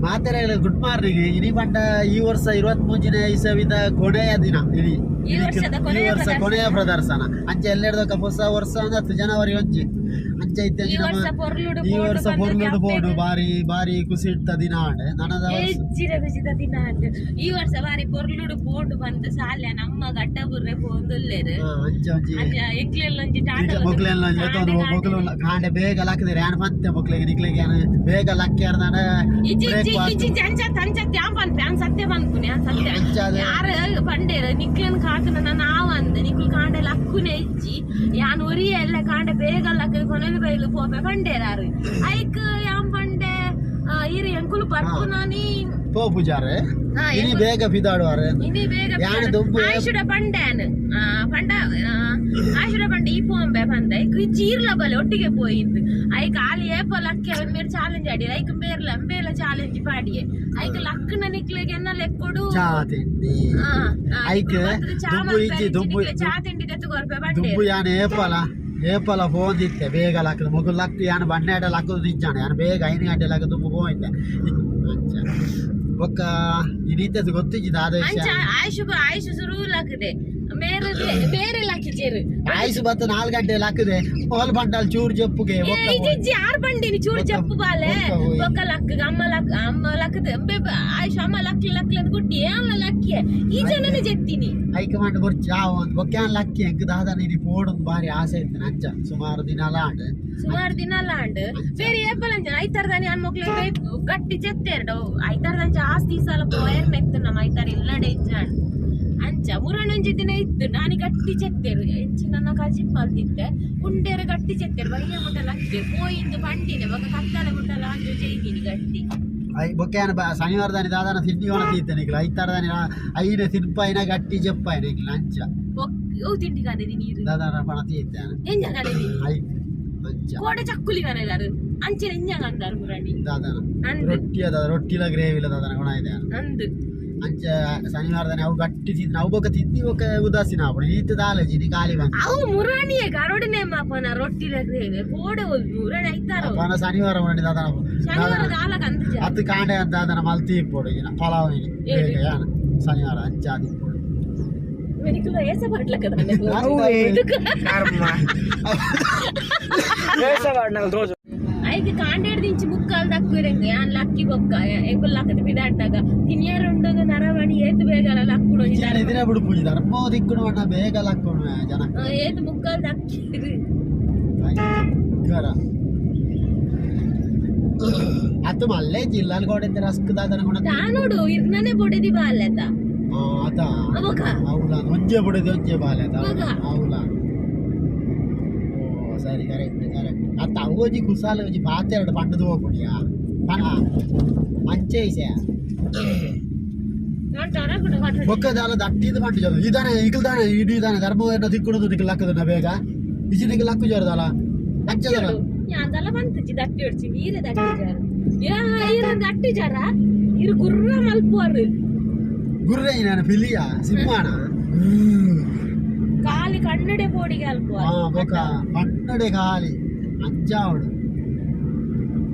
ಮಾತೆರೆ good morning ಇಡೀ ಬಂಡ ಈ ವರ್ಷ ಇರುವತ್ ಮೂಜಿನ ಇಸವಿದ ಕೊನೆಯ ದಿನ ಇಡೀ. ಈ ವರ್ಷ. ಕೊನೆಯ ಪ್ರದರ್ಶನ. ಅಂಚೆ ಎಲ್ಲೆಡ್ದಕ್ಕ ಹೊಸ ವರ್ಷ ಅಂದ್ರೆ ಹತ್ತು ಜನವರಿ ಒಂಜಿ ಅಂಚೆ ಇತ್ತೆ ಈ ವರ್ಷ ಪೊರ್ಲುಡು ಅಪ್ಪೆಗೆ. ಬಾರಿ ಬಾರಿ ಖುಷಿ ಇಟ್ಟ ದಿನ ಆಂಡ್ ನನದ ಖುಷಿದ ದಿನ ಅಂದು. ಈ ವರ್ಷ ಬಾರಿ ಪೊರ್ಲುಡು ಬೋರ್ಡ್ ಬಂದು ಸಾಲ್ಯ ನಮ್ಮ ಗಡ್ಡ ಬುರ್ರೆ ಪೋಂದುಲ್ಲೆರು ಹಾ, ಅಂಚೆ ಒಂಜಿ. ಅಂಚ ಎಕ್ಲೆಲ್ಲ ಒಂಜಿ ಟಾಟ ಈಗ ಮೊಗ್ಲೆಲ್ಲ ಜೊತೆ ಕಾಂಡೆ ಬೇಗ ಲಕ್ಕದೆ ಯಾನ್ ಮತ್ತೆ ಮೊಗ್ಲಿಗೆ ನಿಕ್ಲಿಗೆ ಯಾನ್ ಬೇಗ ಲಕ್ಕಿ ಅರ್ದಾನ ಇಜ್ಜಿ ಬ್ರೇಕ್ ಇಜ್ಜಿ ಇಜ್ಜಿ ಜಂಚ ತಂಚ ತ್ಯಾಂ ಪನ್ ಪ್ಯಾನ್ ಸತ್ಯ ಬಂದ್ಪುನಿ ಸತ್ಯ. ಯಾರು ಬಂಡೇರ ನಿಕ್ಲೆನ್ ಕಾಕನ ನಾವು ಅಂದೆ. ನಿಕುಲು ಕಾಂಡೆ ಲಕ್ಕುನೆ ಇಜ್ಜಿ ಯಾನ್ ಒರಿಯ ಎಲ್ಲ ಕಾಂಡೆ ಬೇಗ ಲಕ್ಕ ಕೊನೆಲು ಬೈಲು. ಪೋಪೆ ಪಂಡೇರಾರು ಐಕ್ ಯಾಂ ಪಂಡೆ ಇರಿ ಅಂಕುಲು ಬರ್ಪುನಾನಿ ಪೋ ಪೂಜಾರೆ. ಹಾ, ಇನಿ ಎಂಕುಲು- ಬೇಗ ಪಿದಾಡುವಾರೆ ಇನಿ ಬೇಗ ಯಾನ್ ಆಯುಷುಡ ಪಂಡೇನ್ ಆ, ಪಂಡ ಆ, ಆಯುಷುಡ ಪಂಡ ಈ ಪೋಂಬೆ ಬಂದ ಐಕ್ ಚೀರ್ಲ ಬಲೆ ಒಟ್ಟಿಗೆ ಪೋಯಿಂದು ಐಕ ಆಲಿ ಏಪ ಲಕ್ಕೆ ಮೇರ್ ಚಾಲೆಂಜ್ ಆಡಿ. ಐಕ್ ಮೇರ್ಲ ಮೇಲ ಚಾಲೆಂಜ್ ಪಾಡಿಯೆ ಐಕ್ ಲಕ್ಕ ನಿಕ್ಲೆಗೆ ಗೆನ್ನ ಲೆಕ್ಕೊಡು ಚಾ ತಿಂಡಿ. ಆ, ಐಕ್ ಇಜ್ಜಿ ದುಬ್ಬು ನಿಕ್ಲೆ ಚಾ ತಿಂಡಿ ತೆತ್ತುಕೊರ್ಪೆ ಬಂಡೆ ದುಬ್ಬು ಯಾನ್ ಏಪಲ ಏಪಲ ಫೋನ್ ದಿತ್ತೆ ಬೇಗ ಲಕ್ಕ ಮಗು ಲಕ್ ಯಾನ ಬಣ್ಣೆಡ ಲಕ್ಕದು ದಿಜ್ಜಾನೆ ಯಾನ್ ಬೇಗ ಐನ್ ಗಂಟೆ ಲಕ್ಕ ದುಬ್ಬು ಹೋಯ್ತೆ ಅಂಚ ಒಕ್ಕ ಇಡೀತದ ಗೊತ್ತಿಜ್ಜಿದ ಆದ ಅಂಚ ವಿಷಯ ಆಯುಷು ಆಯುಷು ಶುರು ಲಕ್ಕದೆ ಬೇರೆ ಬೇರೆ ಲಕ್ಕಿಚೇರು ಆಯ್ಸು ಬತ್ತ ನಾಲ್ಕು ಗಂಟೆ ಲಕ್ಕದೆ ಹೋಲ್ ಬಂಡಲ್ ಚೂರ್ ಜಪ್ಪುಗೆ ಒಕ್ಕ ಹೋಯ್ತು. ಇಜ್ಜಿ ಆರ್ ಬಂಡಿನಿ ಚೂರು ಒಕ್ಕ- ಜಪ್ಪು ಬಾಲೆ ಒಕ್ಕ ಹೋಯ್. ಒಕ್ಕ ಲಕ್ ಅಮ್ಮ ಲಕ್ ಅಮ್ಮ ಲಕ್ಕದ ಆಯುಷ್ ಅಮ್ಮ ಲಕ್ ಲಕ್ ಅಂತ ಗುಡ್ಡಿ ಅಮ್ಮ ಲಕ್ಕಿಯ ಈ ಜನನೇ ಜೆತ್ತೀನಿ ಹೈಕಮಾಂಡ್ ಬರ್ಚಿ ಯಾವ ಒಂದು ಒಕ್ಯಾನ್ ಲಕ್ಕಿ ಹೆಂಗ್ ದಾದ ನೀನು ಪೋಡೊಂದು ಬಾರಿ ಆಸೆ ಇತ್ತು ಅಂಚ ಸುಮಾರು ದಿನ ಲಾಂಡ್ ಸುಮಾರು ದಿನ ಲಾಂಡ್ ಬೇರೆ ಏಪಲ್ ಅಂಚ ಐತಾರದಾನಿ ಅನ್ ಮಕ್ಳು ಬೇಕು ಗಟ್ಟಿ ಚೆತ್ತೆರಡು ಐತಾರದಂಚ ಆಸ್ತಿ ಸಲ ಪೋಯರ್ ನೆತ್ತು ನಮ್ಮ ಐತಾರ ಇಲ್ಲಡೆ ಇಜ್ಜಾಣ್ ಅಂಚ. ಮುರಣಂಜಿ ದಿನ ಇತ್ತು ನಾನು ಗಟ್ಟಿ ಚೆತ್ತೇರು ಹೆಚ್ಚು ನನ್ನ ಕಜಿ ಮಲ್ತಿದ್ದೆ ಉಂಡೆರ ಗಟ್ಟಿ ಚೆತ್ತೇರು ಬಯ್ಯ ಮುಟ್ಟಲ ಹಾಕ್ತೆ ಪೋಯಿಂದು ಬಂಡಿನೆ ಬಗ ಕತ್ತಲ ಮುಟ್ಟಲ ಅಂಜು ಜೈಗಿನಿ ಗಟ್ಟಿ. ಐ ಬೊಕ್ಯಾನ ಬ ಶನಿವಾರ ದಾನಿ ದಾದಾನ ತಿಂಡಿ ಒಣ ತೀತೆ ನಿಕ್ಲ ಐತಾರ ದಾನಿ ಐನ ತಿನ್ಪಾಯಿನ ಗಟ್ಟಿ ಜಪ್ಪಾಯಿನ ಇಲ್ಲ ಅಂಚ. ಓ ತಿಂಡಿ ಕಾದಿದಿ ನೀರು. ದಾದಾನ ಪಣ ತೀತೆ ಎಂಜ ಕಾದಿದಿ ಐ ಅಂಚ. ಕೋಡೆ ಚಕ್ಕುಲಿ ಕನೆಗಾರು ಅಂಚಿನ ಎಂಜ ಕಂದಾರು ಮುರಣಿ ದಾದಾನ. ರೊಟ್ಟಿ ಅದ ರೊಟ್ಟಿಲ ಗ್ರೇವಿ ಇಲ್ಲ ದಾದಾನ ಗುಣ ಇದೆ. ಅಂದು. ಅಂಚ ಶನಿವಾರ ದಾನಿ ಅವು ಗಟ್ಟಿ ತಿಂದು ಅವು ಬೊಕ್ಕ ತಿಂದಿ ಬೊಕ್ಕ ಉದಾಸೀನ ಆಗ್ಬಿಡು ಈತ ದಾಲಜಿ ನೀ ಖಾಲಿ ಬಂದ ಅವು ಮುರಾಣಿಯೇ ಗರೋಡನೆ ಮಾಪನ ರೊಟ್ಟಿಲ ಗ್ರೇವೆ ಕೋಡೆ ಒಂದು ಮುರಣಿ ಐತಾರೋ ಪಣ ಶನಿವಾರ ಮಾಡಿ ದಾದಾನ ಶನಿವಾರ ದಾಲಕ ಅಂತ ಜಾ. ಹತ್ತು ಕಾಂಡೆ ಅಂತ ದಾದಾನ ಮಲ್ತಿ ಇಪ್ಪೋಡು ಈಗ ಪಲಾವ್ ini ಏಳು. ಬೇಗ ಯಾನ ಶನಿವಾರ ಅಂಚಾದಿ ಇಪ್ಪೋಡು ಮೆಡಿಕಲ್ ಏಸ ಬರ್ಲಕ್ಕ ಐದು ಇದು ಕಾಂಡೆಡ್ ದಿಂಚಿ ಬುಕ್ಕಾಲು ದಕ್ಕುರೆಂದು ಯಾನ್ ಲಕ್ಕಿ ಬೊಕ್ಕ ಯ ಎಗ್ ಲಕ್ ದಿ ಬಂಡಗ ತಿನ್ನಿಯರ್ ನರವಣಿ ಏದ್ ಬೇಗ ಅಲ ಲಕ್ಕುಡು ದಾರ್ ಎದ್ರು ಬುಡು ಪುಡಿ ದರ ಬೋರಿಗ್ನು ಬೇಗ ಲಕ್ಕೊಂಡು ಜನ. ಏತು ಮುಕ್ಕಾಲು ದಕ್ಕಿರೆ ಆಜ ಗರ ಅತ್ ಮಲ್ಲೆ ಜಿಲ್ಲಾಲ್ ಕೊಡೆ ರಸ್ಕ್ ದನ ಕೊಂಡು ಕಾ ನೋಡು ಇರ್ನನೆ ಬೊಡಿದಿ ಬಾಲೆದ ಆದ ಬಖ ಅವಲ ಒಂಜಿ ಬುಡುಗ್ ಒಂಜಿ ಬಾಲೆತ ಲಗ ಹೌಲ ಓ ಸರಿ ಗರ ಕರೆಕ್ಟ್ ಗರ ಅತ್ತ ಅವಜಿ ಕುಸಾಲ ಒಂಜಿ ಪಾತೆರಡು ಪಂಡದು ಹೋಗ್ಬಿಡಿಯಾ ಪಣ ಮಂಚೆ ಇಸೆ ನಾನ್ ತರಗುಡ ಹೊರಟು ಬೊಕ್ಕದಾಲ ದಟ್ಟಿದ ಪಂಡು ಜನ ಇದಾನೆ ಈಗಲ್ದಾನೆ ಇಡೀ ಇದಾನೆ ಧರ್ಮ ದಿಕ್ಕುಡು ದಿಕ್ಕು ಲಕ್ಕದನ ಬೇಗ ಇಜಿ ದಿಕ್ಕು ಲಕ್ಕು ಜರದಲ್ಲ ಅಂಚದಲ್ಲ ಅದೆಲ್ಲ ಬಂತು ದಟ್ಟಿ ಹೊಡ್ಸಿ ನೀರೇ ದಟ್ಟಿ ಜಾರ ಇರ ದಟ್ಟಿ ಜಾರ ಇರು ಗುರ್ರ ಮಲ್ಪುವರು ಗುರ್ರೆ ನಾನು ಪಿಲಿಯ ಸಿಂಹಾಣ ಕಾಲಿ ಕನ್ನಡೆ ಪೋಡಿಗೆ ಅಲ್ಪ ಆ ಬೊಕ ಪನ್ನಡೆ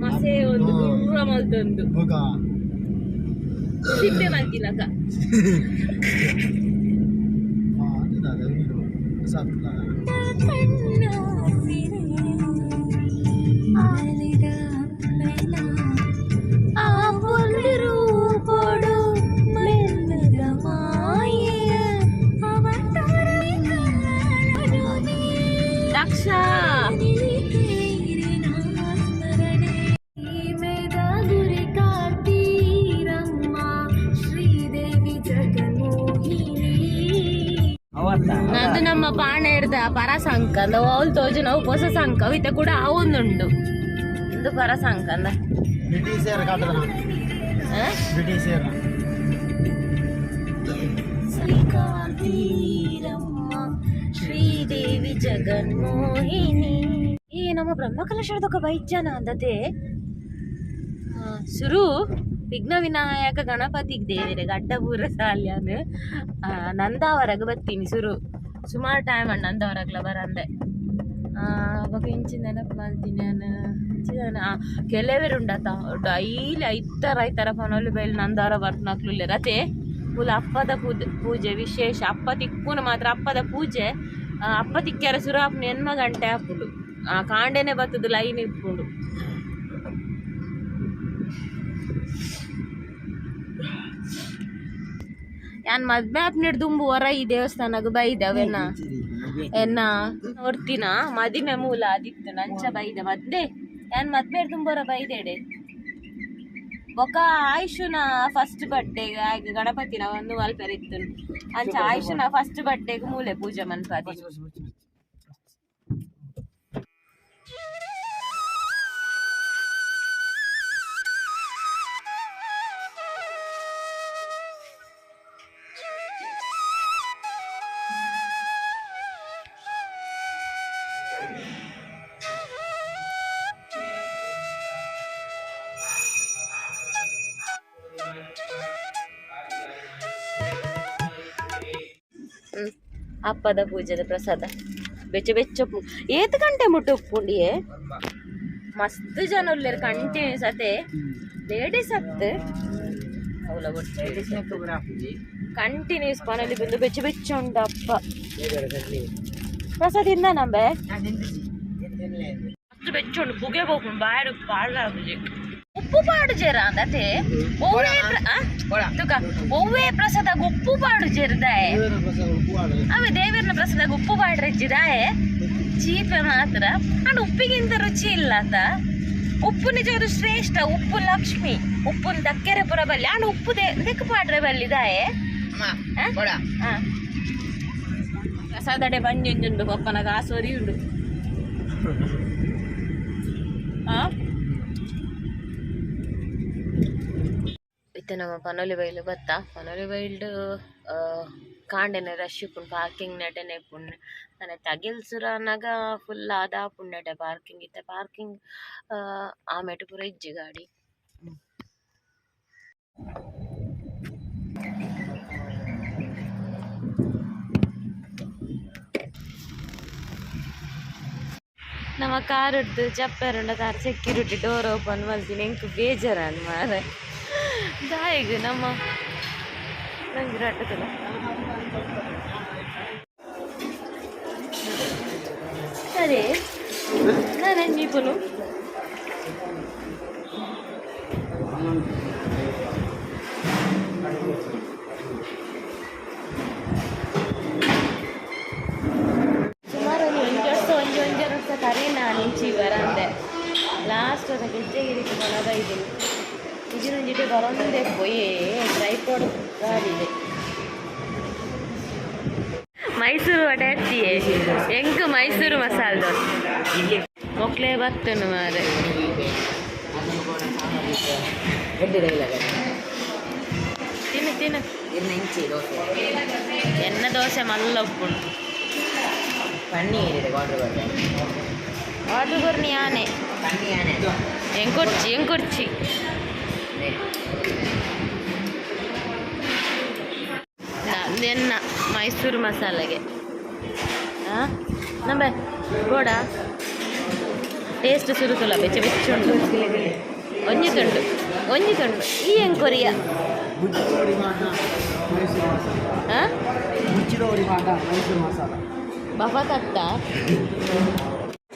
ಮಸೇ ಒಂದು ಗುರ್ರ ಮಲ್ತೊಂದು ಬೊಕ ಸಿಪ್ಪೆ ಮಲ್ತಿಲಕ ಆ, ಅದು. ನಮ್ಮ ಪಾಣ ಹಿಡ್ದ ಪರಸಂಕ. ಅಂದ ಅವಳು ತೋಜು ನಾವು ಹೊಸ ಸಂಕ. ಅವಿತ ಕೂಡ ಅವೊಂದುಂಡು ಇದು ಪರಸಂಕ ಅಂದ. ಶ್ರೀದೇವಿ ಜಗನ್ಮೋಹಿನಿ. ಈ ನಮ್ಮ ಬ್ರಹ್ಮಕಲಶದೊಕ್ಕ ಬೈಜನ ಅಂದತೆ ಸುರು ವಿಘ್ನ ವಿನಾಯಕ ಗಣಪತಿಗೆ ದೇವಿರೆ ಗಡ್ಡಬೂರ ಸಾಲ್ಯಾನ ನಂದಾವರಗ ಬತ್ತೀನಿ ಸುರು. ಸುಮಾರು ಟೈಮ್ ಅಣ್ಣ ನಂದಾವರಗ್ಲ ಬರಂದೆ. ಅವಾಗ ಇಂಚಿ ನೆನಪು ಮಾಡ್ತೀನಿ ನಾನು. ಇಂಚಿನ ಕೆಲವರು ಉಂಡಾತ ಡೈಲಿ ಐತರ ಐತರ ಫೋನಲ್ಲಿ ಬೈಲ್ ನಂದಾರ ಬರ್ನಾಕ್ಲು ರತೆ ಫುಲ್ ಅಪ್ಪದ ಪೂಜೆ ಪೂಜೆ, ವಿಶೇಷ ಅಪ್ಪ ತಿಕ್ಕುನ ಮಾತ್ರ ಅಪ್ಪದ ಪೂಜೆ ಅಪ್ಪ ತಿಕ್ಕ್ಯಾರ ಸುರಾಪ್ನ ಎನ್ಮ ಗಂಟೆ ಹಾಕುದು ಆ, ಕಾಂಡೆನೆ ಬತ್ತದು ಲೈನ್ ಇಟ್ಕೊಂಡು. ಯಾನ್ ಮದ್ವೆ ಆಪ್ನಿಡ್ ದುಂಬು ಹೊರ ಈ ದೇವಸ್ಥಾನಗ ಬೈದವೆನ್ನ ಎನ್ನ ನೋಡ್ತೀನ? ಮದಿಮೆ ಮೂಲ ಅದಿತ್ತು ನಂಚ ಬೈದ. ಮದ್ದೆ? ನಾನು ಮದ್ವೆ ತುಂಬರ ಬೈದೇಡೆ? ಬೊಕ ಆಯುಷುನ ಫಸ್ಟ್ ಬರ್ಡೇಗ ಆಗ ಗಣಪತಿನ ಒಂದು ಮಲ್ಪೆರಿತ್ತು. ಅಂಚ ಆಯುಷುನ ಫಸ್ಟ್ ಬರ್ಡೇಗೆ ಮೂಲೆ ಪೂಜೆ ಮನ್ಪಾದಿ ಹ್ಮ್. ಅಪ್ಪದ ಪೂಜೆದ ಪ್ರಸಾದ ಬೆಚ್ಚ ಬೆಚ್ಚ ಉಪ್ಪು ಏತ್ ಗಂಟೆ ಮುಟ್ಟ ಉಪ್ಪುಂಡಿಯೇ ಮಸ್ತ್ ಜನ ಉಳ್ಳೇರು ಕಂಟಿನ್ಯೂಸ್ ಅತೆ ಲೇಡೀಸ್ ಅತ್ತೆ ಅವಳ ಕಂಟಿನ್ಯೂಸ್ ಕೊನೆಯಲ್ಲಿ ಬಂದು ಬೆಚ್ಚ ಬೆಚ್ಚ ಉಂಡು ಅಪ್ಪ ತಿಂದ ನಂಬೆ. ಮಸ್ತ್ ಬೆಚ್ಚ ಉಂಡು ಪುಗೆ ಹೋಗ್ಕೊಂಡು ಬಾಯ್ಡು ಪಾಳ ಉಪ್ಪು ಪಾಡು ಜೇರ ಅಂದತೆ? ಒವ್ವೇ ಪ್ರ- ಆ? ತುಕ. ಒವ್ವೇ ಪ್ರಸಾದ ಉಪ್ಪು ಪಾಡು ಜೇರ್ದಾಯೆ ಅವೆ ದೇವರನ ಪ್ರಸಾದ ಉಪ್ಪು ಪಾಡ್ರೆ ಜಿದಾಯೆ. ಚೀಪೆ ಮಾತ್ರ. ಅಂಡ್ ಉಪ್ಪಿಗಿಂತ ರುಚಿ ಇಲ್ಲ ಅಂತ. ಉಪ್ಪು ನಿಜವಾದ ಶ್ರೇಷ್ಠ ಉಪ್ಪು ಲಕ್ಷ್ಮಿ. ಉಪ್ಪು ದಕ್ಕೆರೆ ಪುರ ಬಲ್ಲಿ ಅಂಡ್ ಉಪ್ಪು ದೆಕ್ ದೆಕ್ಕ ಪಾಡ್ರೆ ಬಲ್ಲಿದಾಯೆ ಆ? ಪ್ರಸಾದಡೆ ಬಂಜುಂಜುಂಡು ಪಪ್ಪನಗ ಆಸೋರಿ ಉಂಡು. ಇತ್ತೆ ನಮ್ಮ ಪನೋಲಿ ಬೈಲು ಬತ್ತ ಪನೋಲಿ ಬೈಲ್ಡ್ ಕಾಂಡೆನೆ ರಶ್ ಇಪ್ಪುಂಡು ಪಾರ್ಕಿಂಗ್ ನೆಟೆನೆ ಇಪ್ಪುಂಡು ಅನೆ ತಗಿಲ್ಸುರ ಅನ್ನಗ ಫುಲ್ ಆದ ಪಾರ್ಕಿಂಗ್ ಇತ್ತೆ. ಪಾರ್ಕಿಂಗ್ ಆಮೇಟು ಪೂರ ಇಜ್ಜಿ ಗಾಡಿ. ನಮ್ಮ ಕಾರ್ ಹಿಡ್ದು ಚಪ್ಪೆರುಂಡ ಕಾರ್ ಸೆಕ್ಯೂರಿಟಿ ಡೋರ್ ಓಪನ್ ಮಾಡ್ತೀನಿ ಎಂಕ್ ಬೇಜಾರನ್ ಮಾರೆ ದಾಯಿಗೆ ನಮ್ಮ ನಂಗೆ ರಟ್ಟಕಲ್ಲ ಸರಿ ನಾನು ನೀಪುನು ಒಂಜಿ ವರ್ಷ ಕರೆ ನಾನು ಇಂಚಿ ಬರಂದೆ ಲಾಸ್ಟ್ ವರ್ಷ ಗೆಜ್ಜೆಗಿರಿಕ್ಕೆ ಬರೋದ ಇದ್ದೀನಿ ಇಜಿನೊಂಜಿಟ್ಟು ಬರೋಂದೆ ಪೊಯ್ ಟ್ರೈಪೋಡ್ ಗಾಡಿದೆ ಮೈಸೂರು ವಡೆ ಹಚ್ಚಿಯೇ ಎಂಕ್ ಮೈಸೂರು ಮಸಾಲೆ ದೋಸೆ ಮೊಕ್ಲೆ ಬತ್ತನು ಮಾರೆ ತಿನ್ನು ತಿನ್ನು ಎನ್ನ ದೋಸೆ ಮಲ್ಲ ಉಪ್ಪುಂಡು ಆರ್ಡ್ರ್ ಬರ್ನಿ ಆನೆ ಎಂಕೊರ್ಚಿ ಎಂಕೊರ್ಚಿ. ಎನ್ನ ಮೈಸೂರು ಮಸಾಲೆಗೆ. ಹಾಂ ನಂಬೆ ಗೋಡ ಟೇಸ್ಟ್ ಸುರುತುಲ ಬೆಚ್ಚ ಬೆಚ್ಚುಂಟು ಒಂಜಿ ತುಂಡು ಒಂಜಿ ತುಂಡು. ಈ ಎಂಕೊರಿಯ? ಹಾಂ ಬಾಬಾ ಕತ್ತ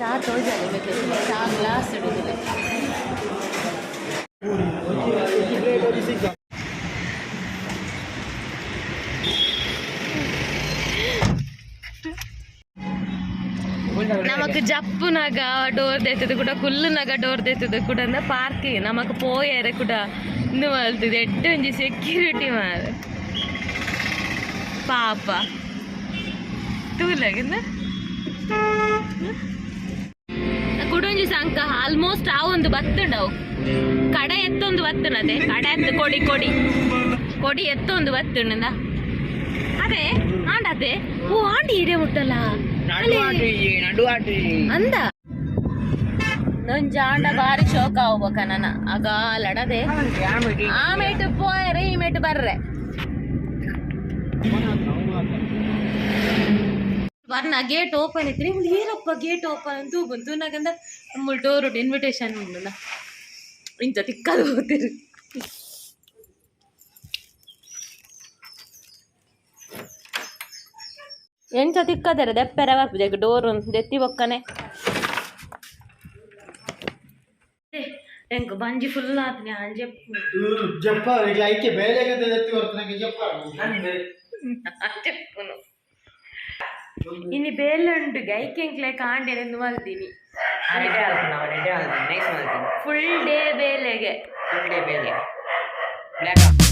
ಚಾ ತೋಜಾನೆ ಬೇಕಿತ್ತು ಚಾ ಗ್ಲಾಸ್ ಇಡುದಿಲ್ಲ ನಮಕ್ ಜಪ್ಪುನಾಗ ಡೋರ್ ದೆತ್ತದು ಕೂಡ ಕುಲ್ಲುನಾಗ ಡೋರ್ ದೆತ್ತದು ಕೂಡ ಅಂದ ಪಾರ್ಕ್ ನಮಕ್ ಪೋಯರೆ ಕೂಡ ಇನ್ನು ಎಡ್ಡು ಒಂಜಿ ಸೆಕ್ಯೂರಿಟಿ ಮಾರ. ಪಾಪ. ತೂಲಗಿಂದ ಕುಡೊಂಜಿ ಸಂಕ ಆಲ್ಮೋಸ್ಟ್ ಆ ಒಂದು ಬತ್ತುಂಡವು ಕಡೆ ಎತ್ತೊಂದು ಬತ್ತುನದೆ ಕಡೆ ಎತ್ತು ಕೊಡಿ ಕೊಡಿ. ಕೊಡಿ ಎತ್ತೊಂದು ಬತ್ತುಂಡ ಅದೇ. ಆಂಡದೆ ಓ ಆಂಡಿ ಹಿರಿಯ ಮುಟ್ಟಲ್ಲ ಅಂದ. ನೊಂಜ ಆಂಡ ಬಾರಿ ಶೋಕ ಹೋಗ್ಬೇಕ ನನ್ನ. ಆಗ ಲಡದೆ ಆಮೇಟು ಪೋಯರೆ ಈ ಮೇಟು ಬರ್ರೆ. ವರ್ಣ ಗೇಟ್ ಓಪನ್ ಐತ್ರಿ ಇವಳು ಏನಪ್ಪ ಗೇಟ್ ಓಪನ್ ಅಂತೂ ಬಂತು ನಾಗಂದ ನಮ್ಮ ಡೋರ್ ಇನ್ವಿಟೇಷನ್ ಉಂಡಲ್ಲ ಇಂಥ ತಿಕ್ಕದು ಹೋಗ್ತೀರಿ ಎಂಚ ತಿಕ್ಕದರೆ ದೆಪ್ಪೆರೆ ಬರ್ಬೇಕು ಡೋರ್ ದೆತ್ತಿ ಬೊಕ್ಕನೆ ಎಂಕ್ ಬಂಜಿ ಫುಲ್ ಆತನೆ ಅಂಜೆ ಜಪ್ಪ ಜಪ್ಪನು ಇನಿ ಬೇಲುಂಡು ಗೈಕೆಂಕ್ಲೆ ಕಾಂಡೆರೆಂದು ಮಲ್ತೀನಿ ನೆಡ್ಡೆ ಆಲ್ಪನ ನೆಡ್ಡೆ ಆಲ್ಪನ ನೈಸ್ ಮಲ್ತೀನಿ ಫುಲ್ ಡೇ ಬೇಲೆಗೆ ಫುಲ್ ಡೇ ಬೇಲೆ ಬ್ಲ್ಯಾಕ್